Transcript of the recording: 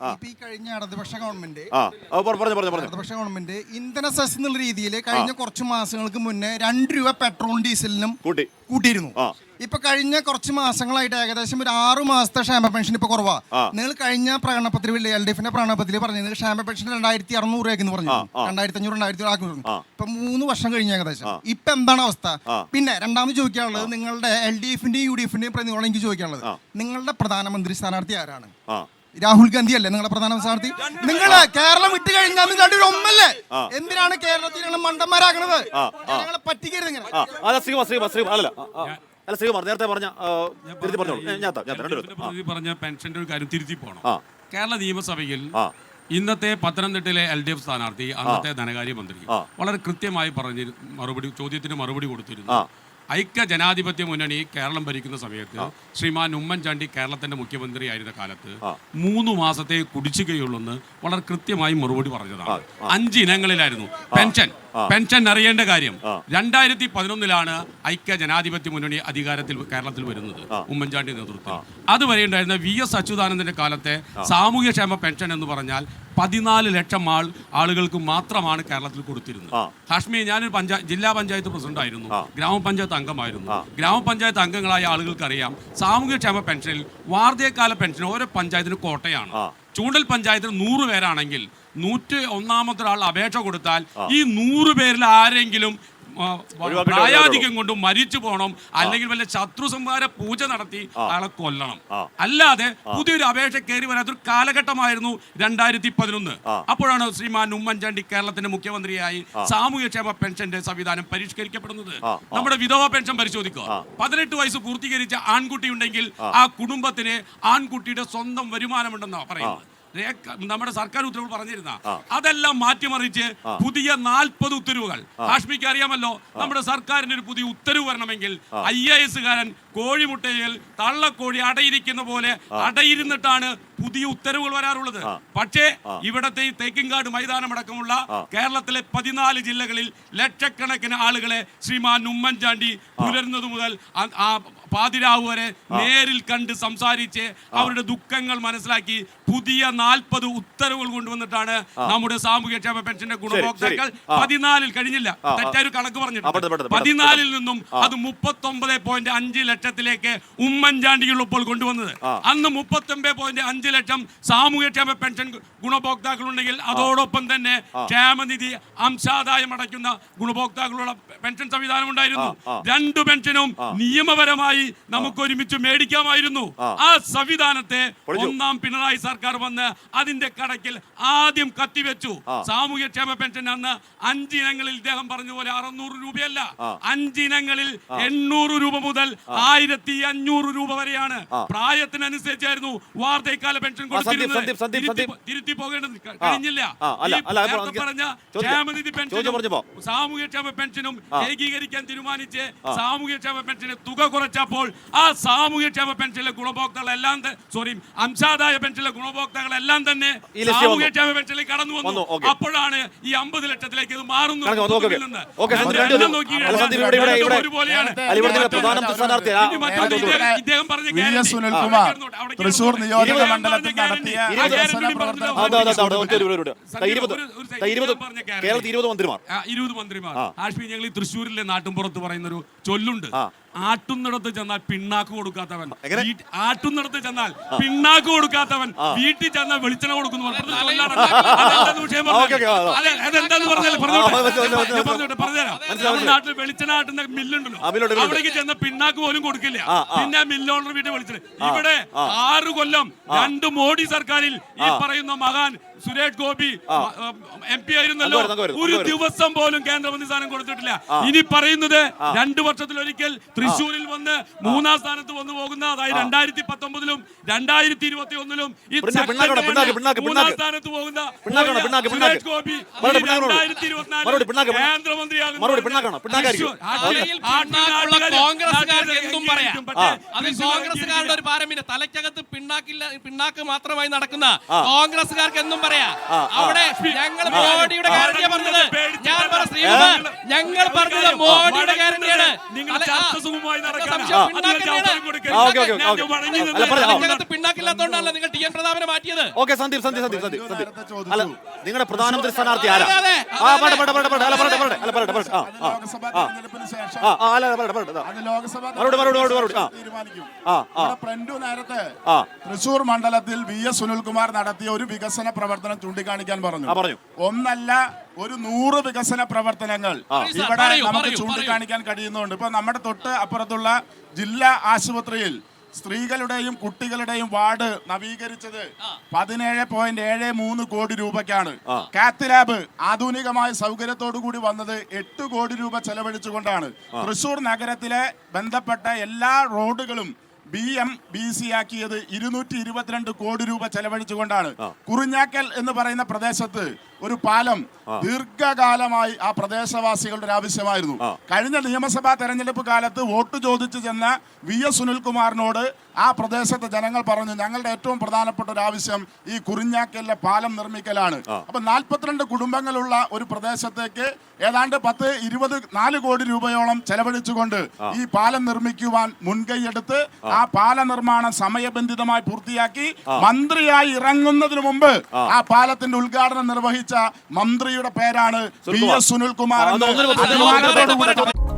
ഈ കഴിഞ്ഞ ഇടതുപക്ഷ ഗവൺമെന്റ് ഇടതുപക്ഷ ഗവൺമെന്റ് ഇന്ധന സെസ് എന്നുള്ള രീതിയിൽ കഴിഞ്ഞ കുറച്ച് മാസങ്ങൾക്ക് മുന്നേ രണ്ട് രൂപ പെട്രോളും ഡീസലിനും കൂട്ടി. കൂട്ടിയിരുന്നു. ഇപ്പൊ കഴിഞ്ഞ കുറച്ച് മാസങ്ങളായിട്ട് ഏകദേശം ഒരു ആറു മാസത്തെ ക്ഷേമ പെൻഷൻ ഇപ്പൊ കുറവാ. നിങ്ങൾ കഴിഞ്ഞ പ്രകടനപത്രിക എൽ ഡി എഫിന്റെ പ്രകടനപത്രിക പറഞ്ഞത് ക്ഷേമ പെൻഷൻ രണ്ടായിരത്തി അറുന്നൂറ് രൂപയെന്ന് പറഞ്ഞു. രണ്ടായിരത്തി അഞ്ഞൂറ് രണ്ടായിരത്തി ആക്കുന്നു. ഇപ്പൊ മൂന്ന് വർഷം കഴിഞ്ഞ ഏകദേശം. ഇപ്പൊ എന്താണ് അവസ്ഥ? പിന്നെ രണ്ടാമത് ചോദിക്കാനുള്ളത് നിങ്ങളുടെ എൽ ഡി എഫിന്റെയും യു ഡി എഫിന്റെയും പ്രതിനിധികളെ എനിക്ക് ചോദിക്കാനുള്ളത്. നിങ്ങളുടെ പ്രധാനമന്ത്രി സ്ഥാനാർത്ഥി ആരാണ്? രാഹുൽ ഗാന്ധി അല്ലേ നിങ്ങളെ പ്രധാന സ്ഥാനാർത്ഥി? നിങ്ങൾ കേരളം വിട്ട് കഴിഞ്ഞാൽ നിങ്ങൾ ഒരു ഒന്നല്ലേ? എന്തിനാണ് കേരളത്തിൽ നിങ്ങൾ. ഞങ്ങളെ പറ്റിക്കരുത് ഇങ്ങനെ. അല്ല ശ്രീകുമാർ നേരത്തെ പറഞ്ഞ പറഞ്ഞ പെൻഷന്റെ ഒരു കാര്യം തിരുത്തി പോകണം കേരള നിയമസഭയിൽ ഇന്നത്തെ പത്തനംതിട്ടയിലെ എൽ ഡി എഫ് സ്ഥാനാർത്ഥി അന്നത്തെ ധനകാര്യമന്ത്രി. വളരെ കൃത്യമായി പറഞ്ഞു മറുപടി ചോദ്യത്തിന് മറുപടി കൊടുത്തിരുന്നു. ഐക്യ ജനാധിപത്യ മുന്നണി കേരളം ഭരിക്കുന്ന സമയത്ത് ശ്രീമാൻ ഉമ്മൻചാണ്ടി കേരളത്തിന്റെ മുഖ്യമന്ത്രി ആയിരുന്ന കാലത്ത് മൂന്ന് മാസത്തെ കുടിശ്ശികയുള്ളെന്ന് വളരെ കൃത്യമായി മറുപടി പറഞ്ഞതാണ്. അഞ്ച് ഇനങ്ങളിലായിരുന്നു. പെൻഷൻ. പെൻഷൻ അറിയേണ്ട കാര്യം. രണ്ടായിരത്തി പതിനൊന്നിലാണ് ഐക്യ ജനാധിപത്യ മുന്നണി അധികാരത്തിൽ കേരളത്തിൽ വരുന്നത് ഉമ്മൻചാണ്ടി നേതൃത്വം. അതുവരെ ഉണ്ടായിരുന്ന വി എസ് അച്യുതാനന്ദന്റെ കാലത്തെ സാമൂഹ്യക്ഷേമ പെൻഷൻ എന്ന് പറഞ്ഞാൽ പതിനാല് ലക്ഷം ആൾ ആളുകൾക്ക് മാത്രമാണ് കേരളത്തിൽ കൊടുത്തിരുന്നത്. ഹാഷ്മി ഞാനൊരു പഞ്ചായത്ത് ജില്ലാ പഞ്ചായത്ത് പ്രസിഡന്റ് ആയിരുന്നു. ഗ്രാമപഞ്ചായത്ത് അംഗമായിരുന്നു. ഗ്രാമപഞ്ചായത്ത് അംഗങ്ങളായ ആളുകൾക്ക് അറിയാം സാമൂഹ്യക്ഷേമ പെൻഷനിൽ വാർദ്ധക്യകാല പെൻഷൻ ഓരോ പഞ്ചായത്തിന് കോട്ടയാണ്. ചൂണ്ടൽ പഞ്ചായത്തിൽ നൂറ് പേരാണെങ്കിൽ നൂറ്റി ഒന്നാമത്തെ ഒരാൾ അപേക്ഷ കൊടുത്താൽ ഈ നൂറ് പേരിൽ ആരെങ്കിലും ആ, ഒഴിവാക്കിയിട്ടേ പ്രായാധികം കൊണ്ട് മരിച്ചു പോകണം. അല്ലെങ്കിൽ വല്ല ശത്രു സംഹാര പൂജ നടത്തി അയാളെ കൊല്ലണം. അല്ലാതെ പുതിയൊരു അപേക്ഷ കയറി വരാത്തൊരു കാലഘട്ടമായിരുന്നു രണ്ടായിരത്തി പതിനൊന്ന് അപ്പോഴാണ് ശ്രീമാൻ ഉമ്മൻചാണ്ടി കേരളത്തിന്റെ മുഖ്യമന്ത്രിയായി സാമൂഹ്യക്ഷേമ പെൻഷന്റെ സംവിധാനം പരിഷ്കരിക്കപ്പെടുന്നത്. നമ്മുടെ വിധവ പെൻഷൻ പരിശോധിക്കുക. പതിനെട്ട് വയസ്സ് പൂർത്തീകരിച്ച ആൺകുട്ടി ഉണ്ടെങ്കിൽ ആ കുടുംബത്തിന് ആൺകുട്ടിയുടെ സ്വന്തം വരുമാനമുണ്ടെന്നാണ് പറയുന്നത്. നമ്മുടെ സർക്കാർ ഉത്തരവ് പറഞ്ഞിരുന്ന അതെല്ലാം മാറ്റിമറിച്ച് പുതിയ നാൽപ്പത് ഉത്തരവുകൾ. കാശ്മീർക്ക് അറിയാമല്ലോ നമ്മുടെ സർക്കാരിന് ഒരു പുതിയ ഉത്തരവ് വരണമെങ്കിൽ ഐ എ എസുകാരൻ കോഴിമുട്ടയിൽ തള്ളക്കോഴി അടയിരിക്കുന്ന പോലെ അടയിരുന്നിട്ടാണ് പുതിയ ഉത്തരവുകൾ വരാറുള്ളത്. പക്ഷേ ഇവിടത്തെ ഈ തേക്കിൻകാട് മൈതാനമടക്കമുള്ള കേരളത്തിലെ പതിനാല് ജില്ലകളിൽ ലക്ഷക്കണക്കിന് ആളുകളെ ശ്രീമാൻ ഉമ്മൻചാണ്ടി പുലരുന്നത് മുതൽ പാതിരാവ് വരെ നേരിൽ കണ്ട് സംസാരിച്ച് അവരുടെ ദുഃഖങ്ങൾ മനസ്സിലാക്കി പുതിയ നാൽപ്പത് ഉത്തരവുകൾ കൊണ്ടുവന്നിട്ടാണ് നമ്മുടെ സാമൂഹ്യക്ഷേമ പെൻഷന്റെ ഗുണഭോക്താക്കൾ. പതിനാലിൽ കഴിഞ്ഞില്ല. തെറ്റൊരു കണക്ക് പറഞ്ഞിട്ടുണ്ട്. പതിനാലിൽ നിന്നും അത് മുപ്പത്തൊമ്പത് പോയിന്റ് അഞ്ച് ലക്ഷത്തിലേക്ക് ഉമ്മൻചാണ്ടിയുള്ളപ്പോൾ കൊണ്ടുവന്നത്. അന്ന് മുപ്പത്തൊമ്പത് പോയിന്റ് അഞ്ച് ലക്ഷം സാമൂഹ്യക്ഷേമ പെൻഷൻ ഗുണഭോക്താക്കൾ ഉണ്ടെങ്കിൽ അതോടൊപ്പം തന്നെ ക്ഷേമനിധി അംശാദായം അടയ്ക്കുന്ന ഗുണഭോക്താക്കളുള്ള പെൻഷൻ സംവിധാനം ഉണ്ടായിരുന്നു. രണ്ടു പെൻഷനും നിയമപരമായി നമുക്ക് ഒരുമിച്ച് മേടിക്കാമായിരുന്നു. ആ. സംവിധാനത്തെ ഒന്നാം പിണറായി സർക്കാർ വന്ന് അതിന്റെ കടക്കിൽ ആദ്യം കത്തിവെച്ചു. സാമൂഹ്യക്ഷേമ പെൻഷൻ അന്ന് അഞ്ചിനങ്ങളിൽ ഇദ്ദേഹം പറഞ്ഞ പോലെ അറുന്നൂറ് രൂപയല്ല. അഞ്ചിനങ്ങളിൽ എണ്ണൂറ് രൂപ മുതൽ ആയിരത്തി അഞ്ഞൂറ് രൂപ വരെയാണ്. പ്രായത്തിനനുസരിച്ചായിരുന്നു വാർദ്ധക്യകാല പെൻഷൻ കൊടുത്തിരുന്നത്. തിരുത്തി- പോകേണ്ടത് കഴിഞ്ഞില്ല. പറഞ്ഞ. ക്ഷേമനിധി. പെൻഷനും സാമൂഹ്യക്ഷേമ പെൻഷനും ഏകീകരിക്കാൻ തീരുമാനിച്ച് സാമൂഹ്യക്ഷേമ പെൻഷന് തുക കുറച്ചപ്പോൾ ആ സാമൂഹ്യക്ഷേമ പെൻഷനിലെ ഗുണഭോക്താക്കളെല്ലാം സോറി അംശാദായ പെൻഷനിലെ ഗുണഭോക്താക്കളെല്ലാം തന്നെ സാമൂഹ്യ ക്ഷേമ പെൻഷനിൽ സാമൂഹ്യക്ഷേമ പെൻഷനിലേക്ക് കടന്നു വന്നു, അപ്പോഴാണ് ഈ അമ്പത് ലക്ഷത്തിലേക്ക് ഇത് മാറുന്നു തൃശൂർ നിയോജക മണ്ഡലത്തിൽ നടത്തിയ. കേരളത്തിൽ ഇരുപത് മന്ത്രിമാർ. ആ, ഇരുപത് മന്ത്രിമാർ. ആഷ്മി ഞങ്ങൾ ഈ തൃശ്ശൂരിലെ നാട്ടുംപുറത്ത് പറയുന്ന ഒരു ചൊല്ലുണ്ട്. ആ. ആട്ടുന്നിടത്ത് ചെന്നാൽ പിണ്ണാക്ക് കൊടുക്കാത്തവൻ? ആട്ടുന്നിടത്ത് ചെന്നാൽ പിണ്ണാക്ക് കൊടുക്കാത്തവൻ. വീട്ടിൽ ചെന്നാൽ വെളിച്ചെണ്ണ കൊടുക്കുന്നു. അതെന്താന്ന് പറഞ്ഞാൽ പറഞ്ഞോട്ടെ. ആ, മനസ്സിലായി, മനസ്സിലായി, ഞാൻ പറഞ്ഞോട്ടെ, പറഞ്ഞുതരാം. നാട്ടിൽ വെളിച്ചെണ്ണ ആട്ടുന്ന മില്ലുണ്ടല്ലോ. അവിടേക്ക് ചെന്ന പിണ്ണാക്ക് പോലും കൊടുക്കില്ല. പിന്നെ മില്ലോണർ വീട്ടിൽ വിളിച്ചത് ഇവിടെ ആറ് കൊല്ലം രണ്ട് മോഡി സർക്കാരിൽ ഈ പറയുന്ന മഹാൻ സുരേഷ് ഗോപി എം പി ആയിരുന്നല്ലോ. ഒരു ദിവസം പോലും കേന്ദ്രമന്ത്രി സ്ഥാനം കൊടുത്തിട്ടില്ല. ഇനി പറയുന്നത് രണ്ടു വർഷത്തിലൊരിക്കൽ തൃശ്ശൂരിൽ വന്ന് മൂന്നാം സ്ഥാനത്ത് വന്നു പോകുന്ന അതായത് രണ്ടായിരത്തി പത്തൊമ്പതിലും രണ്ടായിരത്തി ഇരുപത്തി ഒന്നിലും ഈ മൂന്നാം സ്ഥാനത്ത് പോകുന്ന. സുരേഷ് ഗോപി. രണ്ടായിരത്തി ഇരുപത്തിനാല് കോൺഗ്രസ്സുകാരുടെ ഒരു പാരമ്പര്യം. തലയ്ക്കകത്ത് പിണ്ണാക്കില്ല പിണ്ണാക്ക് മാത്രമായി നടക്കുന്ന കോൺഗ്രസ്സുകാർക്ക് എന്നും പറയാ. അവിടെ ഞങ്ങൾ മോഡിയുടെ കാര്യം പറഞ്ഞത് ഞാൻ പറഞ്ഞ ശ്രീകുമാർ ഞങ്ങൾ പറഞ്ഞത് മോഡിയുടെ ഗ്യാരണ്ടിയാണ് പിണ്ണാക്കില്ലാത്തോണ്ടാണല്ലോ നിങ്ങൾ ടി എൻ പ്രതാപനെ മാറ്റിയത്. ഓക്കെ സന്ദീപ് സന്ദീപ് സന്ദീപ് സന്ദീപ് സന്ദീപ്. അല്ല നിങ്ങളുടെ പ്രധാനമന്ത്രി സ്ഥാനാർത്ഥി ആരാ? ആ പറ പറ പറ പറ അല്ല പറട്ടെ പറട്ടെ അല്ല പറട്ടെ പറട്ടെ ആ ആ. ശേഷം ആ ആ, അല്ല മറുപടി, മറുപടി, മറുപടി. ആ. തീരുമാനിക്കും. ആ, ആ. ഇവിടെ നേരത്തെ. തൃശൂർ മണ്ഡലത്തിൽ വി എസ് സുനിൽകുമാർ നടത്തിയ ഒരു വികസന പ്രവർത്തനം ചൂണ്ടിക്കാണിക്കാൻ പറഞ്ഞു. പറഞ്ഞു. ഒന്നല്ല ഒരു നൂറ് വികസന പ്രവർത്തനങ്ങൾ. ഇവിടെ നമുക്ക് ചൂണ്ടിക്കാണിക്കാൻ കഴിയുന്നുണ്ട് ഇപ്പൊ നമ്മുടെ തൊട്ട് അപ്പുറത്തുള്ള ജില്ലാ ആശുപത്രിയിൽ സ്ത്രീകളുടെയും കുട്ടികളുടെയും വാർഡ് നവീകരിച്ചത് പതിനേഴ് പോയിന്റ് ഏഴ് മൂന്ന് കോടി രൂപയ്ക്കാണ്. കാത്ത് ലാബ് ആധുനികമായ സൗകര്യത്തോടു കൂടി വന്നത് എട്ട് കോടി രൂപ ചെലവഴിച്ചുകൊണ്ടാണ്. തൃശൂർ നഗരത്തിലെ ബന്ധപ്പെട്ട എല്ലാ റോഡുകളും ബി എം ബി സി ആക്കിയത് ഇരുന്നൂറ്റി ഇരുപത്തിരണ്ട് കോടി രൂപ ചെലവഴിച്ചുകൊണ്ടാണ്. കുറിഞ്ഞാക്കൽ എന്ന് പറയുന്ന പ്രദേശത്ത് ഒരു പാലം ദീർഘകാലമായി ആ പ്രദേശവാസികളുടെ ഒരു ആവശ്യമായിരുന്നു കഴിഞ്ഞ നിയമസഭാ തെരഞ്ഞെടുപ്പ് കാലത്ത് വോട്ട് ചോദിച്ചു ചെന്ന വി എസ് സുനിൽകുമാറിനോട് ആ പ്രദേശത്തെ ജനങ്ങൾ പറഞ്ഞു ഞങ്ങളുടെ ഏറ്റവും പ്രധാനപ്പെട്ട ഒരു ആവശ്യം ഈ കുറിഞ്ഞാക്കലിലെ പാലം നിർമ്മിക്കലാണ്. അപ്പൊ നാൽപ്പത്തിരണ്ട് കുടുംബങ്ങളുള്ള ഒരു പ്രദേശത്തേക്ക് ഏതാണ്ട് പത്ത് ഇരുപത് നാല് കോടി രൂപയോളം ചെലവഴിച്ചുകൊണ്ട് ഈ പാലം നിർമ്മിക്കുവാൻ മുൻകൈയെടുത്ത് ആ. പാല നിർമ്മാണം സമയബന്ധിതമായി പൂർത്തിയാക്കി മന്ത്രിയായി ഇറങ്ങുന്നതിന് മുമ്പ് ആ പാലത്തിന്റെ ഉദ്ഘാടനം നിർവഹിച്ച മന്ത്രിയുടെ പേരാണ് പി. എസ് സുനിൽകുമാർ ആ, എന്ന് ഒന്ന്